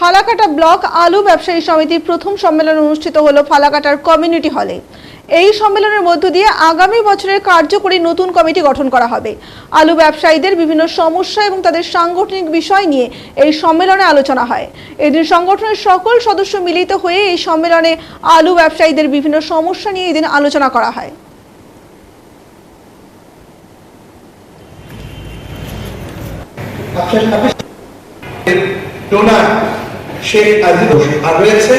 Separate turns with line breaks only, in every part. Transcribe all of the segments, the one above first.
Falakata block আলু ব্যবসায়ী সমিতির প্রথম সম্মেলন অনুষ্ঠিত হলো ফালাকাটার কমিউনিটি হলে। এই সম্মেলনের মধ্য দিয়ে আগামী বছরের কার্যকরী নতুন কমিটি গঠন করা হবে। আলু ব্যবসায়ীদের বিভিন্ন সমস্যা এবং তাদের সাংগঠনিক বিষয় নিয়ে এই সম্মেলনে আলোচনা হয়। এদিন সংগঠনের সকল সদস্য মিলিত হয়ে এই সম্মেলনে আলু ব্যবসায়ীদের বিভিন্ন সমস্যা নিয়ে এদিন আলোচনা করা হয়।
ডোনার শেখ আজিজ আর রয়েছে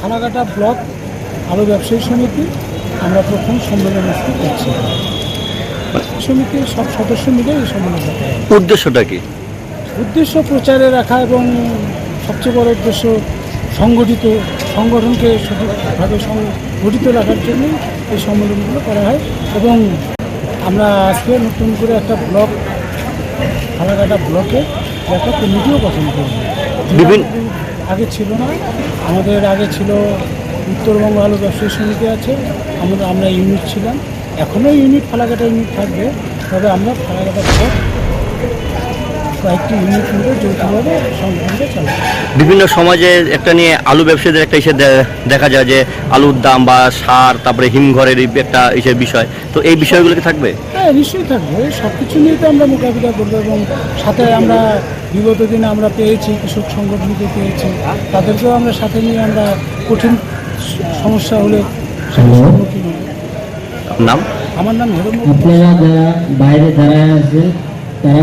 ফালাকাটা ব্লক আলু ব্যবসায়ী সমিতি আমরা প্রথম সম্মেলন করছি। সমিতির সব সদস্য মিলে এই সম্মেলন
উদ্দেশ্যটা কি?
উদ্দেশ্য প্রচারে রাখা এবং সবচেয়ে বড় উদ্দেশ্য সংগঠিত সংগঠনকে সঠিকভাবে সংগঠিত রাখার জন্য এই সম্মেলনগুলো করা হয় এবং আমরা আজকে নতুন করে একটা ব্লক ফালাকাটা ব্লকে একটা কমিটিও গঠন করব।
বিভিন্ন-
আগে ছিল না। আমাদের আগে ছিল উত্তরবঙ্গ আলু ব্যবসায়ী সমিতি আছে। আমরা আমরা ইউনিট ছিলাম। এখনও ইউনিট ফালাকাটা ইউনিট থাকবে। তবে আমরা ফালাকাটা ব্লক কয়েকটি ইউনিট মিলে যৌথভাবে সংগঠনটা চালাবো
বিভিন্ন সমাজে একটা নিয়ে আলু ব্যবসায়ীদের একটা ইসে দেখা যায় যে আলুর দাম বা সার তারপরে হিমঘরের এই একটা ইসের বিষয়। তো এই বিষয়গুলো কি থাকবে?
হ্যাঁ নিশ্চয়ই থাকবে। সব কিছু নিয়ে তো আমরা মোকাবিলা করব এবং সাথে আমরা বিগত দিনে আমরা পেয়েছি কৃষক সংগঠনকে পেয়েছি। তাদেরকেও আমরা সাথে নিয়ে আমরা কঠিন সমস্যা হলে সম্মুখীন
নাম?
আমার নাম হেরম
আপনারা যারা বাইরে দাঁড়ায় আছে তারা